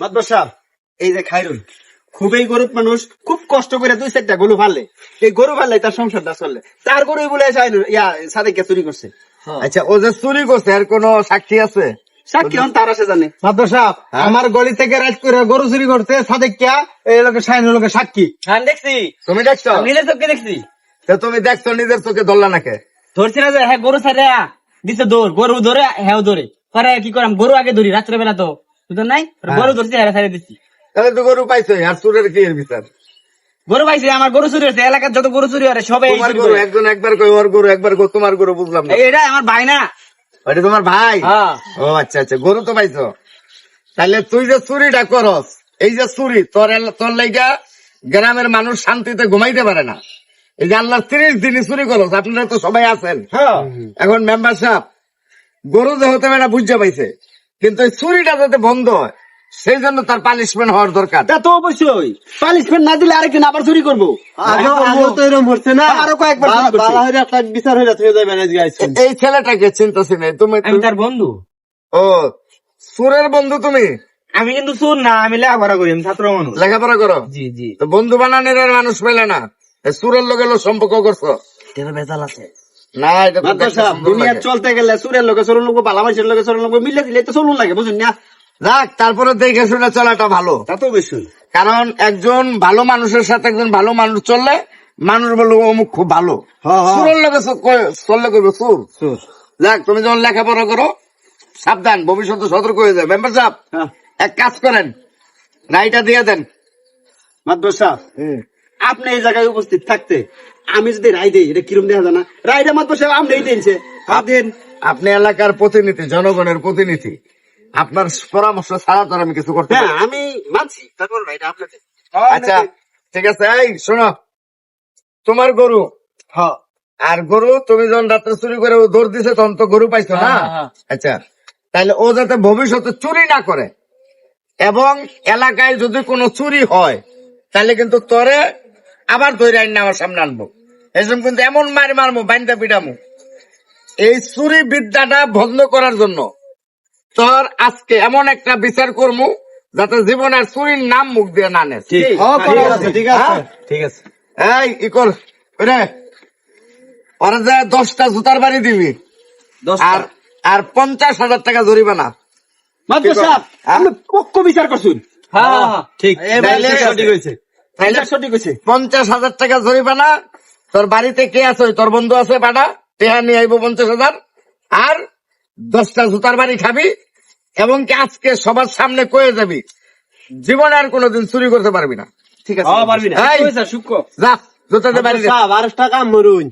সাহেব এই যে খাইরুন খুবই গরিব মানুষ খুব কষ্ট করে দুই চারটা গরু ফালে এই গরু ফালে তার সংসারটা চললে তার গরু বলে ইয়া সাদেককে চুরি করছে। আচ্ছা ও যে চুরি করছে এর কোনো সাক্ষী আছে? সাক্ষী হন তার আছে জানে। মাদ্র সাহেব আমার গলি থেকে রাজ করে গরু চুরি এই সাক্ষী। হ্যাঁ দেখছি। তুমি দেখছ? নিজের চোখে দেখছি। তো তুমি দেখছ নিজের চোখে ধরলা নাকি? ধরছি না যে হ্যাঁ গরু ছাড়ে দিছে দৌড় গরু ধরে হ্যাঁ ধরে। পরে কি করাম গরু আগে ধরি রাত্রে বেলা তো। বুঝলেন নাই? গরু ধরছি হ্যাঁ ছাড়ে দিচ্ছি। তাহলে তো গরু পাইছো আর চুরের কি এর বিচার? গরু পাইছে আমার গরু চুরি হচ্ছে এলাকার যত গরু চুরি হয় সবাই তোমার গরু একজন একবার কই ওর গরু একবার কই তোমার গরু বুঝলাম না। এটা আমার ভাই না। ওটা তোমার ভাই? হ্যাঁ। ও আচ্ছা আচ্ছা গরু তো পাইছো। তাহলে তুই যে চুরিটা করস এই যে চুরি তোর তোর লাইগা গ্রামের মানুষ শান্তিতে ঘুমাইতে পারে না। এই যে আল্লাহ তিরিশ দিনই চুরি করস আপনারা তো সবাই আছেন। হ্যাঁ। এখন মেম্বার সাহেব গরু যে হতে পারে বুঝতে পাইছে। কিন্তু এই চুরিটা যাতে বন্ধ হয় সেই জন্য তার পানিশমেন্ট হওয়ার দরকার। তা তো অবশ্যই। পানিশমেন্ট না দিলে আরেকদিন আবার চুরি করব। তো এরকম হচ্ছে না। আরও কয়েকবার বিচার এই ছেলেটাকে চিন্তাছি নেই তুমি আমি তার বন্ধু। ও সুরের বন্ধু তুমি? আমি কিন্তু সুর না আমি লেখাপড়া করি আমি ছাত্র মানুষ। লেখাপড়া করো? জি জি। তো বন্ধু বানানোর মানুষ পেলে না। সুরের লোক এলো সম্পর্ক করছ। তেরো বেতাল আছে। না এটা তো মাতবর দেখতে সাহেব সুন্দর দুনিয়া চলতে গেলে সুরের লোকে চলুন লোক বালামাসের লোকে চলুন লোক মিলে দিলে তো চলুন লাগে বুঝুন না? যাক তারপরে দেখে শুনে চলাটা ভালো। তা তো অবশ্যই। কারণ একজন ভালো মানুষের সাথে একজন ভালো মানুষ চললে মানুষ বলবে অমুক খুব ভালো। হ্যাঁ, হ্যাঁ। সুরের লোকে চললে করবে সুর। যাক তুমি যখন লেখাপড়া করো সাবধান ভবিষ্যতে সতর্ক হয়ে যায় মেম্বার সাহেব হ্যাঁ। এক কাজ করেন রাইটা দিয়ে দেন। সাহেব আপনি এই জায়গায় উপস্থিত থাকতে আমি যদি রায় দিই এটা কিরম দেখা যায় না? রায়টা মাতবর সাহেব আপনি দিনছে দিন আপনি এলাকার প্রতিনিধি জনগণের প্রতিনিধি। আপনার পরামর্শ ছাড়া তো আমি কিছু করতে হ্যাঁ আমি মানছি। তারপর রায়টা আপনাদের। আচ্ছা ঠিক আছে এই শোনো। তোমার গরু? হ্যাঁ। আর গরু তুমি যখন রাত্রে চুরি করে ও দৌড় দিছে তখন তো গরু পাইছো না? হ্যাঁ, হ্যাঁ। আচ্ছা তাহলে ও যাতে ভবিষ্যতে চুরি না করে এবং এলাকায় যদি কোনো চুরি হয় তাহলে কিন্তু তোরে আবার ধরে আইন আমার সামনে আনব। এসব কিন্তু এমন মারি মারবো বাইন্দা পিটামু। এই চুরি বিদ্যাটা বন্ধ করার জন্য তোর আজকে এমন একটা বিচার করমু যাতে জীবনের চুরির নাম মুখ দিয়ে না নেস ঠিক। হ্যাঁ, ঠিক আছে আছে, ঠিক আছে। এই ই কর রে ওরা যা দশটা জুতার বাড়ি দিবি আর আর পঞ্চাশ হাজার টাকা জরিমানা। সাহেব হ্যাঁ? আপনি পক্ষ বিচার করছুন হ্যাঁ ঠিক। সঠিক হয়েছে। সঠিক হয়েছে। পঞ্চাশ হাজার টাকা জরিমানা তোর বাড়িতে কে আছে? তোর বন্ধু আছে বাড়া? টেহা নিয়ে আইবো পঞ্চাশ হাজার। আর দশটা জুতার বাড়ি খাবি এবং কি আজকে সবার সামনে কয়ে যাবি। জীবনে আর কোনোদিন চুরি করতে পারবি না। ঠিক আছে? হ্যাঁ, পারবি না। যা জুতাতে বাড়ি দে। সাহেব মরুন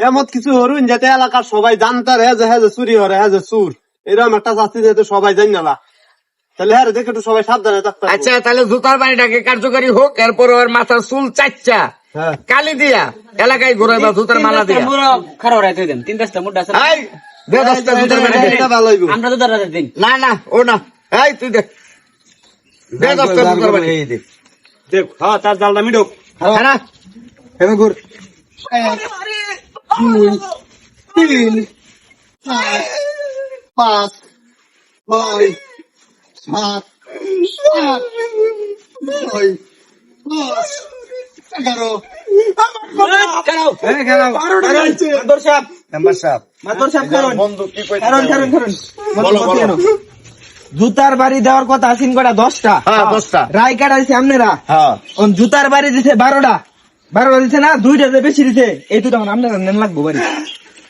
এমত কিছু হরুন যাতে এলাকার সবাই জানতার হ্যাঁ যে হ্যাঁ যে চুরি হরে হ্যাঁ যে চুর। এরকম একটা শাস্তি যাতে সবাই জানি না। তাহলে হ্যাঁ দেখে একটু সবাই সাবধানে থাকতে আচ্ছা তাহলে জুতার বাড়িটাকে কার্যকারী হোক এরপর ওর মাথার চুল চাচ্চা। হ্যাঁ কালি দিয়া এলাকায় ঘুরে বা জুতার মালা দিয়া। খারাপ রাইতে দেন তিন দশটা মুড আছে আমরা তো দাঁড়াতে দিন। না না ও না। এই তুই দে। দে দশটা জুতার বাড়ি দেখ হ্যাঁ তার জালটা মিডো হ্যাঁ না? এবার ঘুর। তিন চার পাঁচ ছয় সাত আট নয় দশ জুতার বাড়ি দেওয়ার কথা আসিন কটা? দশটা। হ্যাঁ দশটা। রায় কাটা দিছে আপনারা? হ্যাঁ। জুতার বাড়ি দিছে বারোটা। বারোটা দিছে না দুইটা বেশি দিছে এই দুটা আপনারা নেন লাগবো বাড়ি।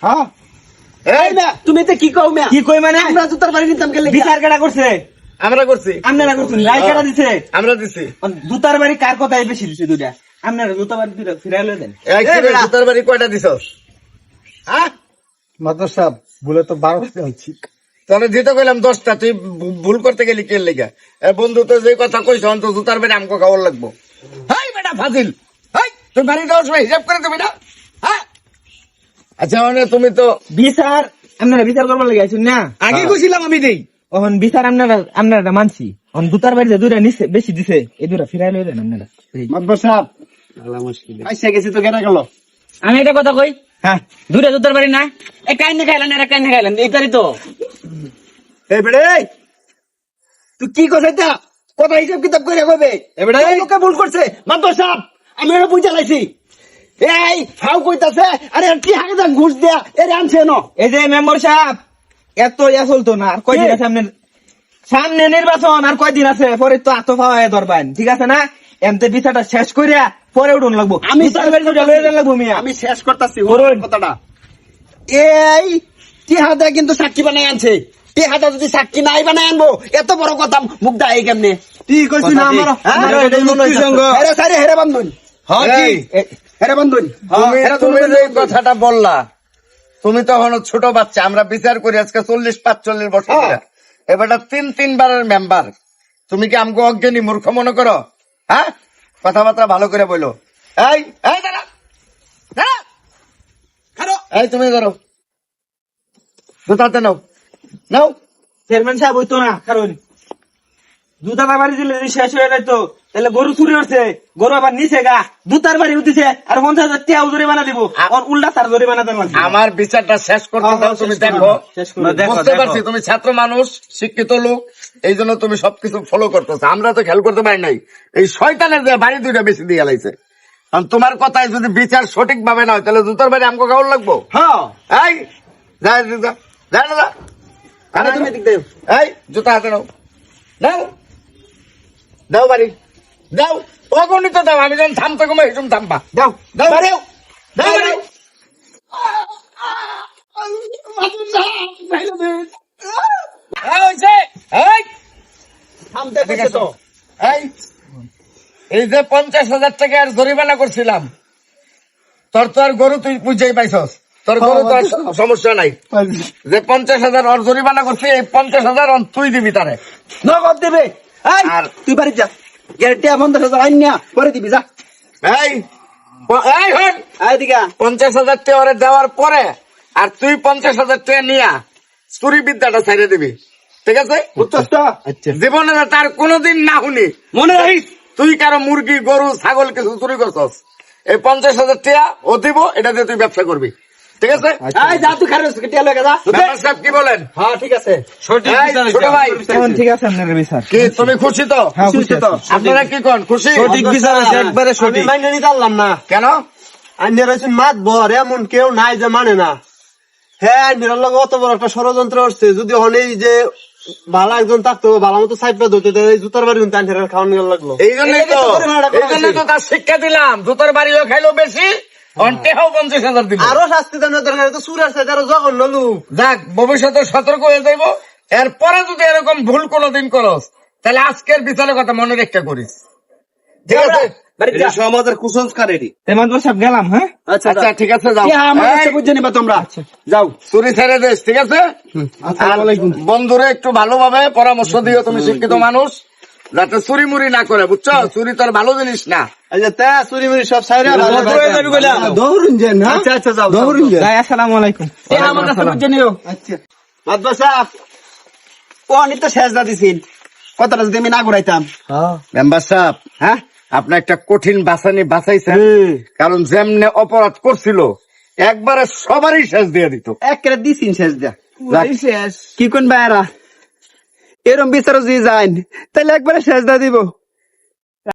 হ্যাঁ। এই এই না, তুমি তো কি কও মিয়া কি কই মানে? আমরা জুতার বাড়ি নিতাম গেলে বিচার কাটা করছে? আমরা করছি। আপনারা করছেন রায় কাটা দিছে? আমরা দিছি। জুতার বাড়ি কার কথাই বেশি দিছে দুইটা? আপনারা জুতার বাড়ি ফিরাই লই দেন। জুতার বাড়ি কয়টা দিছস? হ্যাঁ? মাদর সাহেব বলে তো বারো হচ্ছি তাহলে দিতে কইলাম দশটা তুই ভুল করতে গেলি কে লেগা? এ বন্ধু তো যে কথা কইছ অন্ত জুতার বাড়ি আমকো খাওয়ার লাগবো। হাই বেটা ফাজিল। হাই তুই বাড়ি সময় হিসাব করে দিবি না? হ্যাঁ? আচ্ছা মানে তুমি তো বিচার আপনারা বিচার করবার লাগে আছেন না? আগে কইছিলাম আমি দেই। ওহন বিচার আপনারা আপনারা মানছি। ওহন জুতার বাড়িতে দুইটা নিছে বেশি দিছে এই দুটা ফিরাই লই দেন আপনারা। এই। মাতবর সাহেব আইসা গেছি তো কেন গেল? আমি একটা কথা কই? হ্যাঁ। দুইটা জুতার বাড়ি না? কাইনে খাইলেন আর এক কাইনে খাইলেন এইটারই তো। এই বেড়ে এই, তুই কি কথা কথা হিসাব কিতাব করে এবারে? কোন লোকে ভুল করছে। মাত্র সাপ! আমি এটা বুঝে লাইছি। এই ফাউ কইতাছে আরে কি হাগে যা ঘুষ দেয়া এর আনছে ন। এই যে মেম্বার সাহেব এত ইয়া চলতো না আর কয়দিন আছে সামনে সামনে নির্বাচন আর কয়দিন আছে? পরে তো আত পাওয়া ধরবেন ঠিক আছে না? এমতে বিচারটা শেষ করিয়া পরে উঠুন লাগবো। আমি। লাগবো মিয়া। আমি শেষ করতেছি কথাটা। এই টিহাদা কিন্তু সাক্ষী বানাই আনছে। টিহাদা যদি সাক্ষী নাই বানাই আনব এত বড় কথা মুখ দায় কেমনে? ঠিক কইছি না আমার? হ্যাঁ? হেরে সারি হেরে বান্ধন। এই, হেরে বান্ধন। তুমি হেরে তুমি। যে কথাটা বললা তুমি তখন ছোট বাচ্চা আমরা বিচার করি আজকে চল্লিশ পাঁচচল্লিশ বছর হ্যাঁ। এবারটা তিন তিনবারের মেম্বার তুমি কি আমাকে অজ্ঞানী মূর্খ মনে করো? হ্যাঁ? কথাবার্তা ভালো করে বলো। এই এই দাঁড়া। দাঁড়া। খারো। এই তুমি করো জুতাতে নাও। নাও। চেয়ারম্যান সাহেব হইতো না কারণ দুটা বাবারি দিলে যদি শেষ হয়ে যেত তাহলে গরু চুরি হচ্ছে গরু আবার নিচে গা দুটার বাড়ি উঠিছে আর পঞ্চাশ হাজার টিয়া জরি বানা দিব আর উল্টা তার জরি বানাতে লাগবে। আমার বিচারটা শেষ করতে হ্যাঁ, দাও তুমি দেখো। বুঝতে পারছি তুমি ছাত্র মানুষ শিক্ষিত লোক এই জন্য তুমি সবকিছু ফলো করতেছো। আমরা তো খেয়াল করতে পারি নাই। এই শয়তানের বাড়ি দুইটা বেশি দিয়ে লাইছে কারণ তোমার কথায় যদি বিচার সঠিক ভাবে না হয় তাহলে জুতোর বাড়ি আমাকে গাউল লাগবো? হ্যাঁ। এই যা যা, যা না যা আরে তুমি দিক দেও এই জুতা হাতে নাও। নাও দাও বাড়ি। দাও। অগণিত দাও আমি যখন থামতে কমে থামবা। দাও দাও দাও এই যে পঞ্চাশ হাজার টাকার জরিমানা করছিলাম তোর তো আর গরু তুই বুঝেই পাইছস। তোর গরু তো সমস্যা নাই। যে পঞ্চাশ হাজার ওর জরিমানা করছি এই পঞ্চাশ হাজার তুই দিবি তারে। নগদ দেবে। আর- তুই বাড়ি যা। পঞ্চাশ হাজার আইন না পরে দিবি যা। এই। এই হন। আয় দিকা পঞ্চাশ হাজার টাকা ওরে দেওয়ার পরে আর তুই পঞ্চাশ হাজার টাকা নিয়া চুরি বিদ্যাটা ছাড়িয়ে দিবি। ঠিক আছে? বুঝছস জীবনে তার কোনোদিন না শুনি। মনে রাখিস। তুই কারও মুরগি গরু ছাগল কিছু চুরি করছস। এই পঞ্চাশ হাজার টাকা ও দিব এটা দিয়ে তুই ব্যবসা করবি। ঠিক আছে? এই যা তুই খারে টিয়া লগে যা। সাহেব কি বলেন? হ্যাঁ ঠিক আছে। ছোট ভাই। ঠিক আছে আপনার বিচার। কি তুমি খুশি তো? হ্যাঁ, খুশি তো? আপনারা কি কন খুশি? সঠিক বিচার আছে, একবারে সঠিক। মাইনে নিতে পারলাম না। কেন? আইনের মাত বর এমন কেউ নাই যে মানে না। হ্যাঁ আইনের লগে অত বড় একটা ষড়যন্ত্র হচ্ছে। যদি হলেই যে ভালো একজন থাকতো ভালো মতো সাইপটা ধরতে জুতার বাড়ি কিন্তু আইনের খাওয়ানো লাগল। এই জন্যই তো। এই যে পরিমাণটা কম জন্যই তো তার শিক্ষা দিলাম। জুতোর বাড়িও খাইলো বেশি। আরও শাস্তি দেওয়ার দরকার তো সুরের সাথে আরও জঘন্য লোক যাক ভবিষ্যতে সতর্ক হয়ে যাইব। এরপরে যদি এরকম ভুল কোনোদিন করস তাহলে আজকের বিচারের কথা মনে রেখে করিস। ঠিক আছে? আমাদের কুসংস্কার এটি। মেম্বার সাহেব গেলাম হ্যাঁ? আচ্ছা আচ্ছা ঠিক আছে যাও। বুঝে নিবা তোমরা। যাও চুরি ছেড়ে দিস ঠিক আছে? বন্ধুরে একটু ভালোভাবে পরামর্শ দিও তুমি শিক্ষিত মানুষ। যাতে চুরি মুড়ি না করে বুঝছ? চুরি তোর ভালো জিনিস না। না? আচ্ছা আচ্ছা আচ্ছা। যদি আমি না ঘুরাইতাম। মেম্বার সাহেব হ্যাঁ? আপনি একটা কঠিন বাছানি বাছাইছেন কারণ যেমনে অপরাধ করছিল একবারে সবারই শেষ দিয়ে দিত। একেবারে দিছিন শেষ দিয়া শেষ। কি কোন বাইরা এরম বিচারও যদি যাইন তাহলে একবারে শেষ দা দিব।